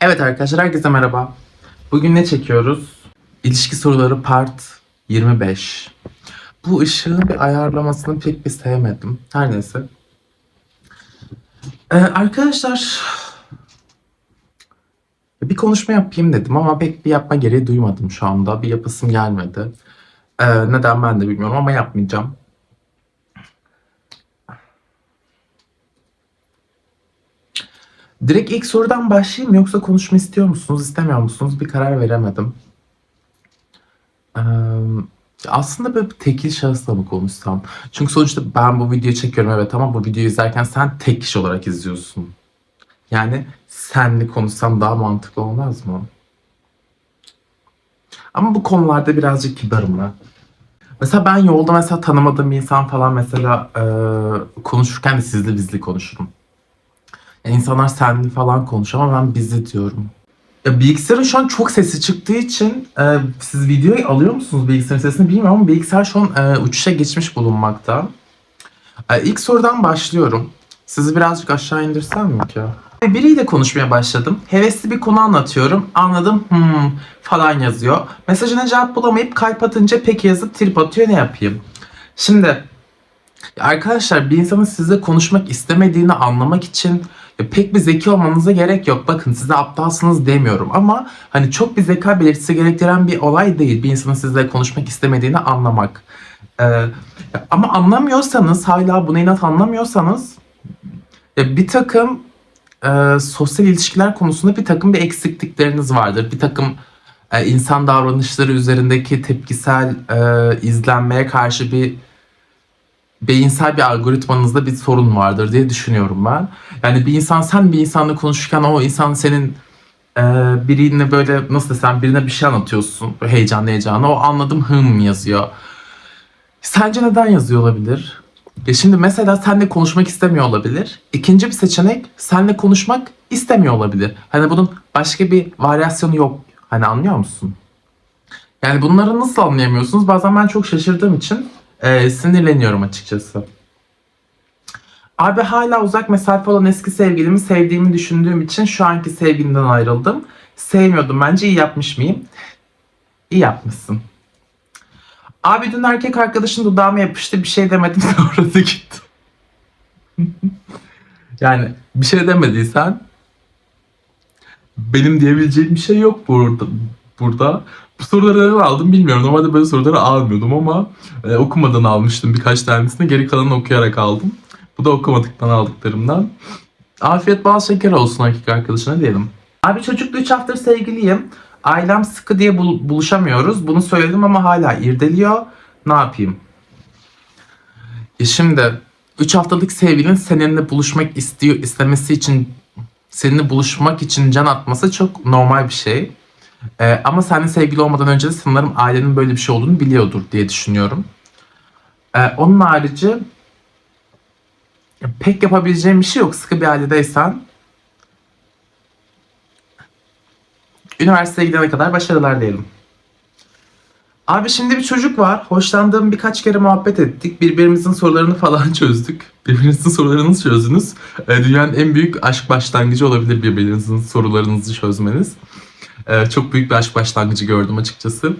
Evet arkadaşlar herkese merhaba. Bugün ne çekiyoruz? İlişki soruları part 25. Bu ışığın bir ayarlamasını pek bir sevmedim. Her neyse. Ee, arkadaşlar bir konuşma yapayım dedim ama pek bir yapma gereği duymadım şu anda. Bir yapasım gelmedi. Ee, neden ben de bilmiyorum ama yapmayacağım. Direkt ilk sorudan başlayayım yoksa konuşma istiyor musunuz, istemiyor musunuz? Bir karar veremedim. Ee, aslında böyle tekil şahısla mı konuşsam? Çünkü sonuçta ben bu videoyu çekiyorum evet ama bu videoyu izlerken sen tek kişi olarak izliyorsun. Yani senle konuşsam daha mantıklı olmaz mı? Ama bu konularda birazcık kibarım ben. Mesela ben yolda mesela tanımadığım insan falan mesela e, konuşurken de sizli bizli konuşurum. Yani insanlar senli falan konuşuyor ama ben bizli diyorum. Ya bilgisayarın şu an çok sesi çıktığı için e, siz videoyu alıyor musunuz bilgisayarın sesini bilmiyorum ama bilgisayar şu an e, uçuşa geçmiş bulunmakta. E, ilk sorudan başlıyorum. Sizi birazcık aşağı indirsem mi ki? Biriyle konuşmaya başladım. Hevesli bir konu anlatıyorum. Anladım hmm falan yazıyor. Mesajına cevap bulamayıp kalp atınca peki yazıp trip atıyor ne yapayım? Şimdi arkadaşlar bir insanın sizle konuşmak istemediğini anlamak için pek bir zeki olmanıza gerek yok. Bakın size aptalsınız demiyorum ama hani çok bir zeka belirtisi gerektiren bir olay değil. Bir insanın sizle konuşmak istemediğini anlamak. Ee, ama anlamıyorsanız hala buna inat anlamıyorsanız ya bir takım e, sosyal ilişkiler konusunda bir takım bir eksiklikleriniz vardır. Bir takım e, insan davranışları üzerindeki tepkisel e, izlenmeye karşı bir beyinsel bir algoritmanızda bir sorun vardır diye düşünüyorum ben. Yani bir insan sen bir insanla konuşurken o insan senin e, birine böyle nasıl desem birine bir şey anlatıyorsun heyecanlı heyecanlı o anladım hım yazıyor. Sence neden yazıyor olabilir? Ya şimdi mesela seninle konuşmak istemiyor olabilir. İkinci bir seçenek seninle konuşmak istemiyor olabilir. Hani bunun başka bir varyasyonu yok. Hani anlıyor musun? Yani bunları nasıl anlayamıyorsunuz? Bazen ben çok şaşırdığım için e, sinirleniyorum açıkçası. Abi hala uzak mesafe olan eski sevgilimi sevdiğimi düşündüğüm için şu anki sevgilimden ayrıldım. Sevmiyordum bence iyi yapmış mıyım? İyi yapmışsın. Abi dün erkek arkadaşın dudağıma yapıştı bir şey demedim sonra da gitti. yani bir şey demediysen benim diyebileceğim bir şey yok burada. burada. Bu soruları aldım bilmiyorum. Normalde böyle soruları almıyordum ama e, okumadan almıştım birkaç tanesini. Geri kalanını okuyarak aldım. Bu da okumadıktan aldıklarımdan. Afiyet bal şeker olsun erkek arkadaşına diyelim. Abi çocuklu 3 haftadır sevgiliyim. Ailem sıkı diye bul- buluşamıyoruz. Bunu söyledim ama hala irdeliyor. Ne yapayım? E şimdi 3 haftalık sevgilin seninle buluşmak istiyor istemesi için seninle buluşmak için can atması çok normal bir şey. Ee, ama seninle sevgili olmadan önce de sanırım ailenin böyle bir şey olduğunu biliyordur diye düşünüyorum. Ee, onun harici pek yapabileceğim bir şey yok. Sıkı bir ailedeysen üniversiteye gidene kadar başarılar diyelim. Abi şimdi bir çocuk var. Hoşlandığım birkaç kere muhabbet ettik. Birbirimizin sorularını falan çözdük. Birbirinizin sorularını çözdünüz. Ee, dünyanın en büyük aşk başlangıcı olabilir birbirinizin sorularınızı çözmeniz. Ee, çok büyük bir aşk başlangıcı gördüm açıkçası.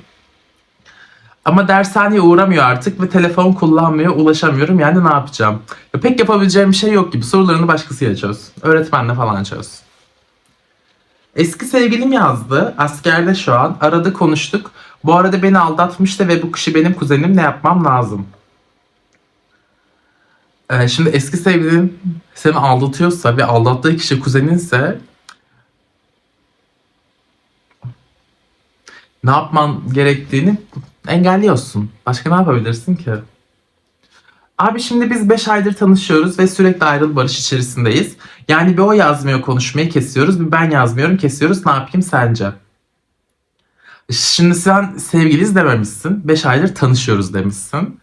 Ama dershaneye uğramıyor artık ve telefon kullanmıyor, ulaşamıyorum. Yani ne yapacağım? Ya pek yapabileceğim bir şey yok gibi. Sorularını başkasıyla çöz. Öğretmenle falan çöz. Eski sevgilim yazdı. Askerde şu an. Aradı konuştuk. Bu arada beni aldatmıştı ve bu kişi benim kuzenim. Ne yapmam lazım? Ee, şimdi eski sevgilin seni aldatıyorsa ve aldattığı kişi kuzeninse ne yapman gerektiğini engelliyorsun. Başka ne yapabilirsin ki? Abi şimdi biz 5 aydır tanışıyoruz ve sürekli ayrıl barış içerisindeyiz. Yani bir o yazmıyor konuşmayı kesiyoruz, bir ben yazmıyorum kesiyoruz. Ne yapayım sence? Şimdi sen sevgiliyiz dememişsin. 5 aydır tanışıyoruz demişsin.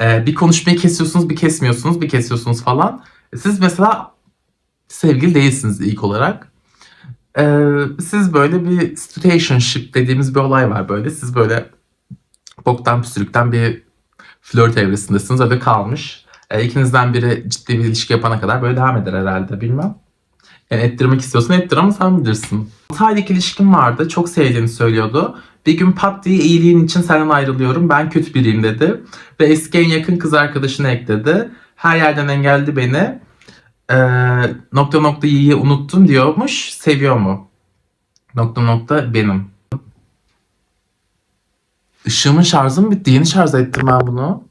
Ee, bir konuşmayı kesiyorsunuz, bir kesmiyorsunuz, bir kesiyorsunuz falan. Siz mesela sevgili değilsiniz ilk olarak. Ee, siz böyle bir situationship dediğimiz bir olay var böyle. Siz böyle boktan püsürükten bir flört evresindesiniz öyle kalmış. Ee, ikinizden biri ciddi bir ilişki yapana kadar böyle devam eder herhalde bilmem. Yani ettirmek istiyorsan ettir ama sen bilirsin. 6 aylık ilişkim vardı. Çok sevdiğini söylüyordu. Bir gün pat diye iyiliğin için senden ayrılıyorum. Ben kötü biriyim dedi. Ve eski en yakın kız arkadaşını ekledi. Her yerden engelledi beni. Ee, nokta nokta yiyi unuttun diyormuş. Seviyor mu? Nokta nokta benim. Işığımın şarjı mı bitti? Yeni şarj ettim ben bunu.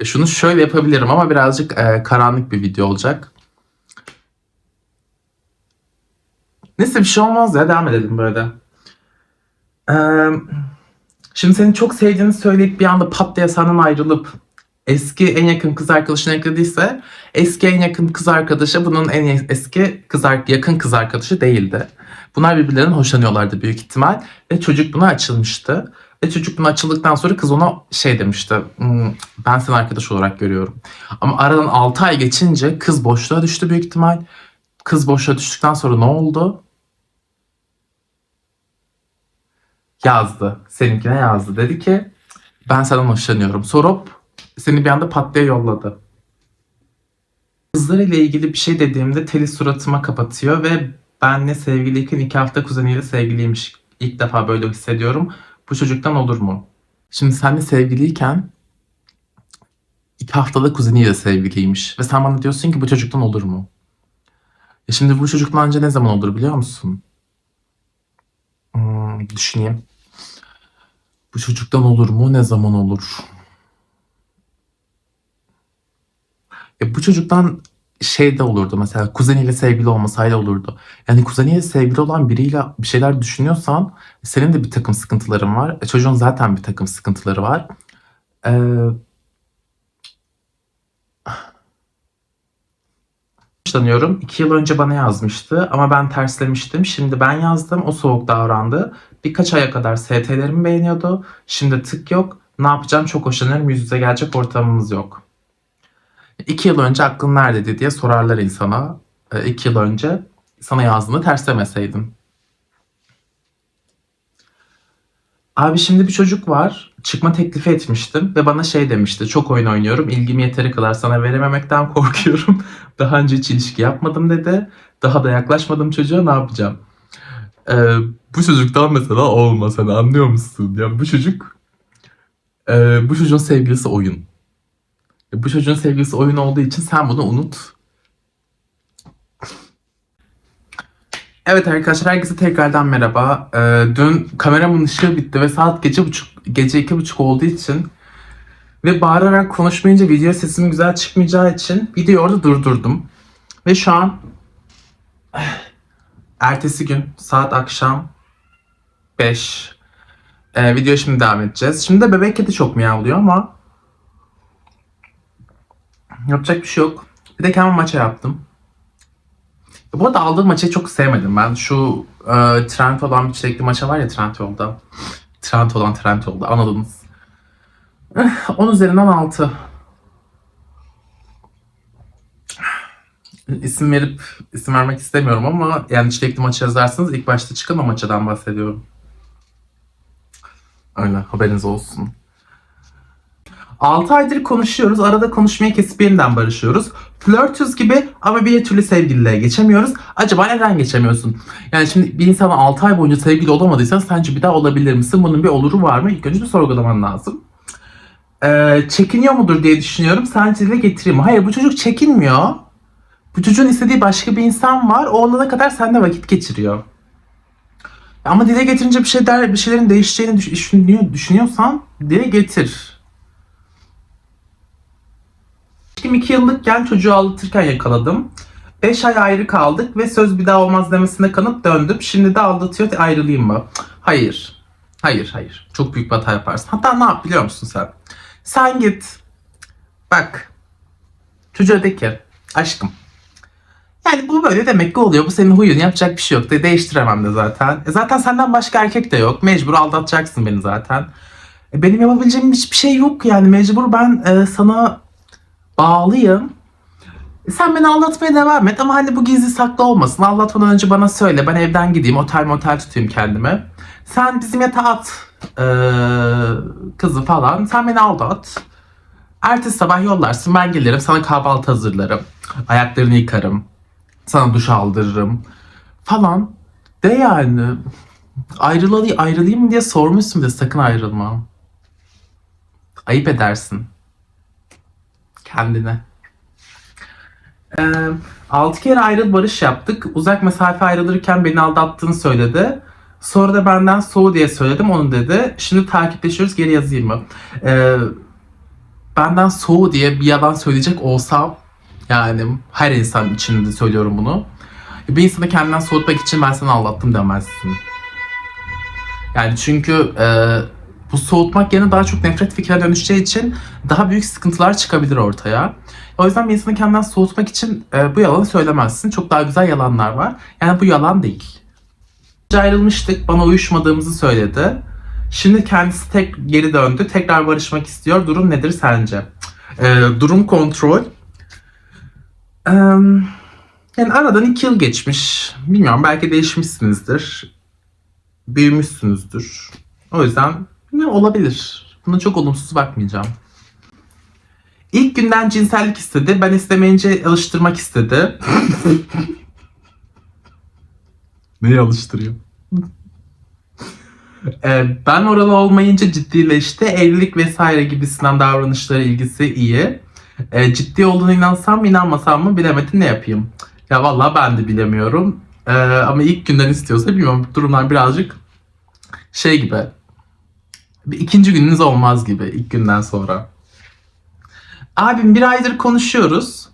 E, Şunu şöyle yapabilirim ama birazcık e, karanlık bir video olacak. Neyse bir şey olmaz ya devam edelim böyle. Ee, şimdi seni çok sevdiğini söyleyip bir anda pat diye senden ayrılıp eski en yakın kız arkadaşını eklediyse eski en yakın kız arkadaşı bunun en eski kız yakın kız arkadaşı değildi. Bunlar birbirlerinden hoşlanıyorlardı büyük ihtimal ve çocuk buna açılmıştı. Ve çocuk buna açıldıktan sonra kız ona şey demişti. "Hmm, ben seni arkadaş olarak görüyorum. Ama aradan 6 ay geçince kız boşluğa düştü büyük ihtimal. Kız boşluğa düştükten sonra ne oldu? Yazdı. Seninkine yazdı. Dedi ki ben senden hoşlanıyorum. Sonra hop, seni bir anda pat diye yolladı. Kızlarıyla ilgili bir şey dediğimde teli suratıma kapatıyor ve benle sevgiliyken iki hafta kuzeniyle sevgiliymiş. İlk defa böyle hissediyorum. Bu çocuktan olur mu? Şimdi seninle sevgiliyken iki haftada kuzeniyle sevgiliymiş. Ve sen bana diyorsun ki bu çocuktan olur mu? E şimdi bu çocuktan anca ne zaman olur biliyor musun? Hmm, düşüneyim. Bu çocuktan olur mu? Ne zaman olur? Ya bu çocuktan şey de olurdu mesela kuzeniyle sevgili olmasaydı olurdu. Yani kuzeniyle sevgili olan biriyle bir şeyler düşünüyorsan senin de bir takım sıkıntıların var. E, çocuğun zaten bir takım sıkıntıları var. Ee, Hoşlanıyorum. İki yıl önce bana yazmıştı ama ben terslemiştim. Şimdi ben yazdım. O soğuk davrandı. Birkaç aya kadar ST'lerimi beğeniyordu. Şimdi tık yok. Ne yapacağım çok hoşlanıyorum. Yüz yüze gelecek ortamımız yok. İki yıl önce aklın neredeydi diye sorarlar insana. E, iki yıl önce sana yazdığında terslemeseydim. Abi şimdi bir çocuk var. Çıkma teklifi etmiştim ve bana şey demişti. Çok oyun oynuyorum. İlgimi yeteri kadar sana verememekten korkuyorum. Daha önce hiç ilişki yapmadım dedi. Daha da yaklaşmadım çocuğa ne yapacağım? Ee, bu çocuktan mesela olmaz. Hani anlıyor musun? Ya bu çocuk e, bu çocuğun sevgilisi oyun. E, Bu çocuğun sevgilisi oyun olduğu için sen bunu unut. Evet arkadaşlar herkese tekrardan merhaba. Ee, dün kameramın ışığı bitti ve saat gece buçuk, gece iki buçuk olduğu için ve bağırarak konuşmayınca video sesim güzel çıkmayacağı için videoyu orada durdurdum. Ve şu an ertesi gün saat akşam 5. Ee, video şimdi devam edeceğiz. Şimdi de bebek kedi çok miyavlıyor ama yapacak bir şey yok. Bir de kendim maça yaptım. Bu arada aldığım maçayı çok sevmedim ben. Şu e, trend olan bir çilekli maça var ya trend yolda. Trend olan trend yolda anladınız. Eh, 10 üzerinden 6. İsim verip isim vermek istemiyorum ama yani çilekli maçı yazarsanız ilk başta çıkan o maçadan bahsediyorum. Öyle haberiniz olsun. 6 aydır konuşuyoruz. Arada konuşmayı kesip yeniden barışıyoruz. Flörtüz gibi ama bir türlü sevgililiğe geçemiyoruz. Acaba neden geçemiyorsun? Yani şimdi bir insana 6 ay boyunca sevgili olamadıysan sence bir daha olabilir misin? Bunun bir oluru var mı? İlk önce bir sorgulaman lazım. Ee, çekiniyor mudur diye düşünüyorum. Sence dile getireyim? Hayır bu çocuk çekinmiyor. Bu çocuğun istediği başka bir insan var. O olana kadar seninle vakit geçiriyor. Ama dile getirince bir şey der, bir şeylerin değişeceğini düş- düşünüyor, düşünüyorsan dile getir. İlişkim 2 yıllık gen çocuğu aldatırken yakaladım. 5 ay ayrı kaldık ve söz bir daha olmaz demesine kanıp döndüm. Şimdi de aldatıyor ayrılayım mı? Hayır. Hayır hayır. Çok büyük bir hata yaparsın. Hatta ne yap biliyor musun sen? Sen git. Bak. Çocuğa de ki aşkım. Yani bu böyle demek ki oluyor. Bu senin huyun. Yapacak bir şey yok. De değiştiremem de zaten. E zaten senden başka erkek de yok. Mecbur aldatacaksın beni zaten. E benim yapabileceğim hiçbir şey yok yani. Mecbur ben e, sana bağlıyım. Sen beni aldatmaya devam et ama hani bu gizli saklı olmasın. Aldatmadan önce bana söyle. Ben evden gideyim. Otel motel tutayım kendime. Sen bizim yatağa at e, kızı falan. Sen beni aldat. Ertesi sabah yollarsın. Ben gelirim. Sana kahvaltı hazırlarım. Ayaklarını yıkarım. Sana duş aldırırım falan. De yani ayrılayım, ayrılayım diye sormuşsun de sakın ayrılma. Ayıp edersin. Kendine. Ee, 6 kere ayrıl barış yaptık. Uzak mesafe ayrılırken beni aldattığını söyledi. Sonra da benden soğu diye söyledim onu dedi. Şimdi takipleşiyoruz geri yazayım mı? Ee, benden soğu diye bir yalan söyleyecek olsam yani her insan için de söylüyorum bunu. Bir insanı kendinden soğutmak için ben seni aldattım demezsin. Yani çünkü e, bu soğutmak yerine daha çok nefret fikrine dönüşeceği için daha büyük sıkıntılar çıkabilir ortaya. O yüzden bir insanı kendinden soğutmak için e, bu yalanı söylemezsin. Çok daha güzel yalanlar var. Yani bu yalan değil. Ayrılmıştık. Bana uyuşmadığımızı söyledi. Şimdi kendisi tek geri döndü. Tekrar barışmak istiyor. Durum nedir sence? E, durum kontrol. Eee, yani aradan iki yıl geçmiş. Bilmiyorum belki değişmişsinizdir. Büyümüşsünüzdür. O yüzden ne olabilir. Buna çok olumsuz bakmayacağım. İlk günden cinsellik istedi. Ben istemeyince alıştırmak istedi. Neyi alıştırıyor? Ee, ben oralı olmayınca ciddileşti. Evlilik vesaire gibisinden davranışlara ilgisi iyi. Ee, ciddi olduğuna inansam mı inanmasam mı bilemedim ne yapayım. Ya vallahi ben de bilemiyorum. Ee, ama ilk günden istiyorsa bilmiyorum. Durumlar birazcık şey gibi. Bir ikinci gününüz olmaz gibi ilk günden sonra. Abim bir aydır konuşuyoruz.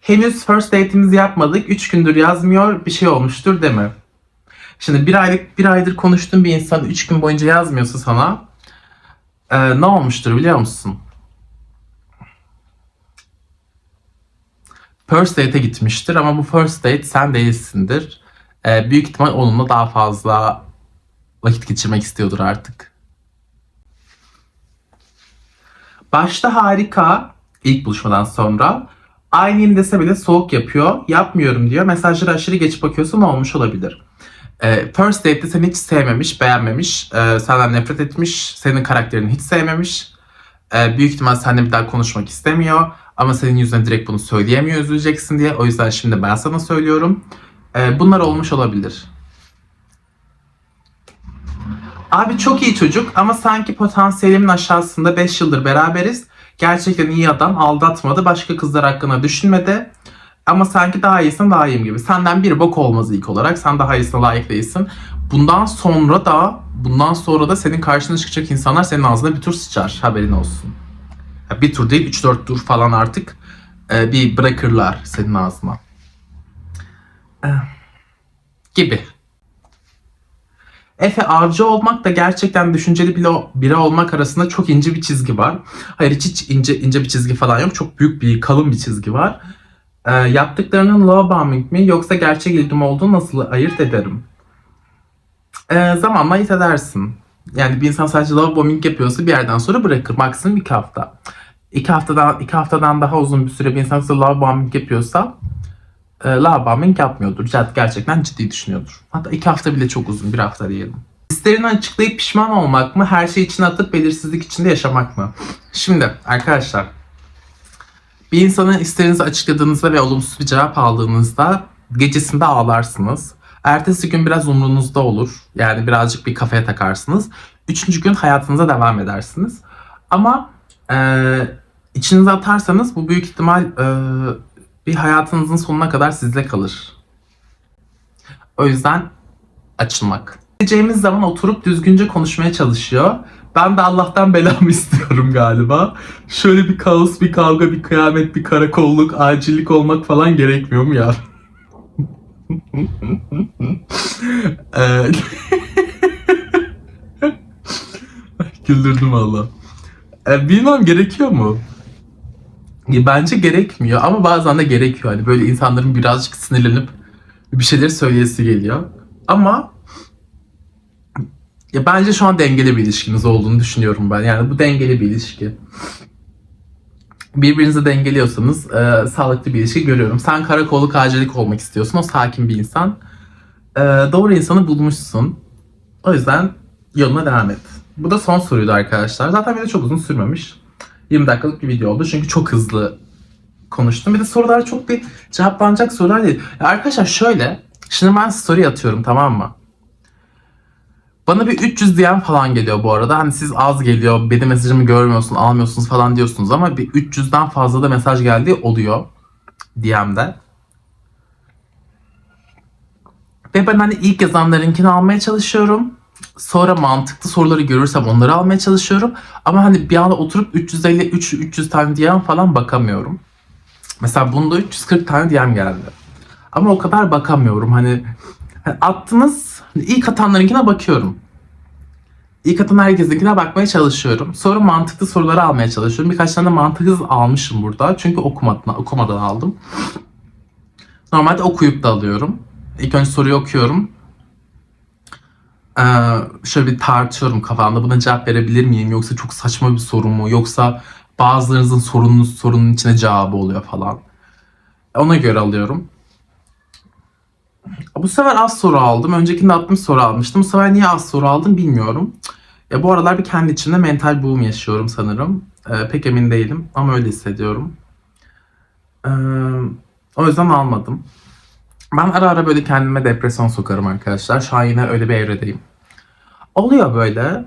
Henüz first date'imizi yapmadık. Üç gündür yazmıyor. Bir şey olmuştur mi? Şimdi bir aylık bir aydır konuştuğun bir insan üç gün boyunca yazmıyorsa sana e, ne olmuştur biliyor musun? First date'e gitmiştir ama bu first date sen değilsindir. E, büyük ihtimal onunla daha fazla vakit geçirmek istiyordur artık. Başta harika ilk buluşmadan sonra. Aynıyım dese bile soğuk yapıyor. Yapmıyorum diyor. Mesajlara aşırı geç bakıyorsa ne olmuş olabilir? Ee, first date'de seni hiç sevmemiş, beğenmemiş, e, senden nefret etmiş, senin karakterini hiç sevmemiş. E, büyük ihtimal seninle bir daha konuşmak istemiyor. Ama senin yüzüne direkt bunu söyleyemiyor üzüleceksin diye. O yüzden şimdi ben sana söylüyorum. E, bunlar olmuş olabilir. Abi çok iyi çocuk ama sanki potansiyelimin aşağısında 5 yıldır beraberiz. Gerçekten iyi adam aldatmadı. Başka kızlar hakkında düşünmedi. Ama sanki daha iyisin daha iyiyim gibi. Senden bir bok olmaz ilk olarak. Sen daha iyisine layık değilsin. Bundan sonra da bundan sonra da senin karşına çıkacak insanlar senin ağzına bir tur sıçar. Haberin olsun. Ya bir tur değil 3-4 tur falan artık e, bir bırakırlar senin ağzına. Eh, gibi. Efe avcı olmak da gerçekten düşünceli biri, biri olmak arasında çok ince bir çizgi var. Hayır hiç, hiç ince ince bir çizgi falan yok. Çok büyük bir kalın bir çizgi var. Ee, yaptıklarının love bombing mi yoksa gerçek ilgim olduğunu nasıl ayırt ederim? Ee, zamanla ayırt edersin. Yani bir insan sadece love bombing yapıyorsa bir yerden sonra bırakır. Maksimum iki hafta. İki haftadan, iki haftadan daha uzun bir süre bir insan love bombing yapıyorsa e, love bombing yapmıyordur. Ger- Gerçekten ciddi düşünüyordur. Hatta iki hafta bile çok uzun. Bir hafta diyelim. Hislerini açıklayıp pişman olmak mı? Her şey içine atıp belirsizlik içinde yaşamak mı? Şimdi arkadaşlar bir insanın isterinizi açıkladığınızda ve olumsuz bir cevap aldığınızda gecesinde ağlarsınız. Ertesi gün biraz umrunuzda olur. Yani birazcık bir kafaya takarsınız. Üçüncü gün hayatınıza devam edersiniz. Ama e, içinize atarsanız bu büyük ihtimal e, bir hayatınızın sonuna kadar sizle kalır. O yüzden açılmak. Gideceğimiz zaman oturup düzgünce konuşmaya çalışıyor. Ben de Allah'tan belamı istiyorum galiba. Şöyle bir kaos, bir kavga, bir kıyamet, bir karakolluk, acillik olmak falan gerekmiyor mu ya? Ee, Güldürdüm valla. Ee, bilmem gerekiyor mu? Bence gerekmiyor ama bazen de gerekiyor. Hani böyle insanların birazcık sinirlenip bir şeyleri söyleyesi geliyor. Ama ya bence şu an dengeli bir ilişkiniz olduğunu düşünüyorum ben. Yani bu dengeli bir ilişki. Birbirinizi dengeliyorsanız e, sağlıklı bir ilişki görüyorum. Sen karakolluk acillik olmak istiyorsun. O sakin bir insan. E, doğru insanı bulmuşsun. O yüzden yoluna devam et. Bu da son soruydu arkadaşlar. Zaten video çok uzun sürmemiş. 20 dakikalık bir video oldu çünkü çok hızlı konuştum. Bir de sorular çok bir cevaplanacak sorular değil. Ya arkadaşlar şöyle. Şimdi ben story atıyorum tamam mı? Bana bir 300 diyen falan geliyor bu arada. Hani siz az geliyor, benim mesajımı görmüyorsun, almıyorsunuz falan diyorsunuz ama bir 300'den fazla da mesaj geldiği oluyor DM'de. Ve ben hani ilk yazanlarınkini almaya çalışıyorum. Sonra mantıklı soruları görürsem onları almaya çalışıyorum. Ama hani bir anda oturup 350 3 300 tane DM falan bakamıyorum. Mesela bunda 340 tane DM geldi. Ama o kadar bakamıyorum. Hani, hani attınız hani ilk atanlarınkine bakıyorum. İlk atan herkesinkine bakmaya çalışıyorum. Sonra mantıklı soruları almaya çalışıyorum. Birkaç tane mantıksız almışım burada. Çünkü okumadan, okumadan aldım. Normalde okuyup da alıyorum. İlk önce soruyu okuyorum. Ee, şöyle bir tartıyorum kafamda. Buna cevap verebilir miyim? Yoksa çok saçma bir soru mu? Yoksa bazılarınızın sorunun sorunun içine cevabı oluyor falan. Ona göre alıyorum. Bu sefer az soru aldım. Öncekinde 60 soru almıştım. Bu sefer niye az soru aldım bilmiyorum. Ya bu aralar bir kendi içimde mental boom yaşıyorum sanırım. Ee, pek emin değilim ama öyle hissediyorum. Ee, o yüzden almadım. Ben ara ara böyle kendime depresyon sokarım arkadaşlar. Şu an yine öyle bir evredeyim. Oluyor böyle.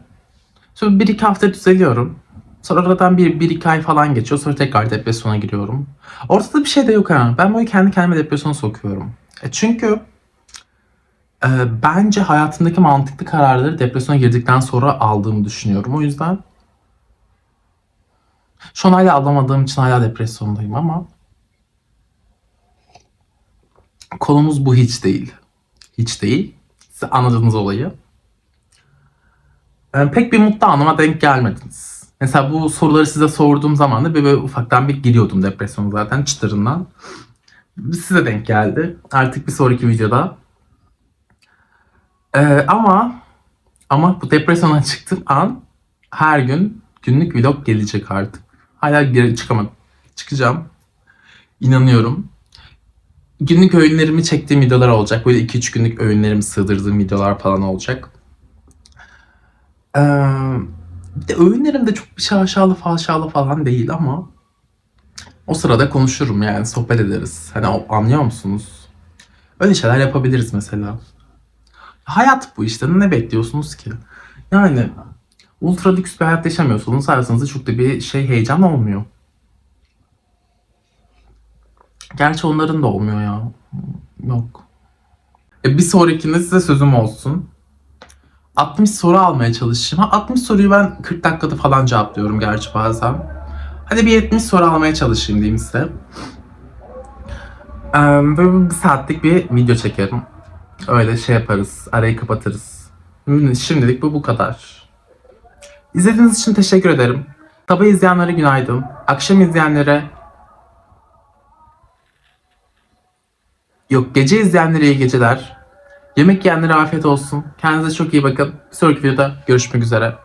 Sonra bir iki hafta düzeliyorum. Sonra aradan bir, bir iki ay falan geçiyor. Sonra tekrar depresyona giriyorum. Ortada bir şey de yok ha. Ben böyle kendi kendime depresyona sokuyorum. E çünkü e, bence hayatımdaki mantıklı kararları depresyona girdikten sonra aldığımı düşünüyorum. O yüzden şu an hala alamadığım için hala depresyondayım ama konumuz bu hiç değil. Hiç değil. Siz anladığınız olayı. E, pek bir mutlu anıma denk gelmediniz. Mesela bu soruları size sorduğum zaman da bir böyle ufaktan bir giriyordum depresyon zaten çıtırından. Size denk geldi. Artık bir sonraki videoda. E, ama ama bu depresyona çıktığım an her gün günlük vlog gelecek artık. Hala geri çıkamadım. Çıkacağım. İnanıyorum günlük öğünlerimi çektiğim videolar olacak. Böyle 2-3 günlük öğünlerimi sığdırdığım videolar falan olacak. Ee, de öğünlerim de çok bir şaşalı falşalı falan değil ama o sırada konuşurum yani sohbet ederiz. Hani anlıyor musunuz? Öyle şeyler yapabiliriz mesela. Hayat bu işte. Ne bekliyorsunuz ki? Yani ultra lüks bir hayat yaşamıyorsunuz. Hayatınızda çok da bir şey heyecan olmuyor. Gerçi onların da olmuyor ya. Yok. E, bir sonrakinde size sözüm olsun. 60 soru almaya çalışayım. Ha, 60 soruyu ben 40 dakikada falan cevaplıyorum gerçi bazen. Hadi bir 70 soru almaya çalışayım diyeyim size. Böyle bir saatlik bir video çekerim. Öyle şey yaparız. Arayı kapatırız. Şimdilik bu bu kadar. İzlediğiniz için teşekkür ederim. Sabah izleyenlere günaydın. Akşam izleyenlere Yok gece izleyenlere iyi geceler. Yemek yiyenlere afiyet olsun. Kendinize çok iyi bakın. Bir sonraki videoda görüşmek üzere.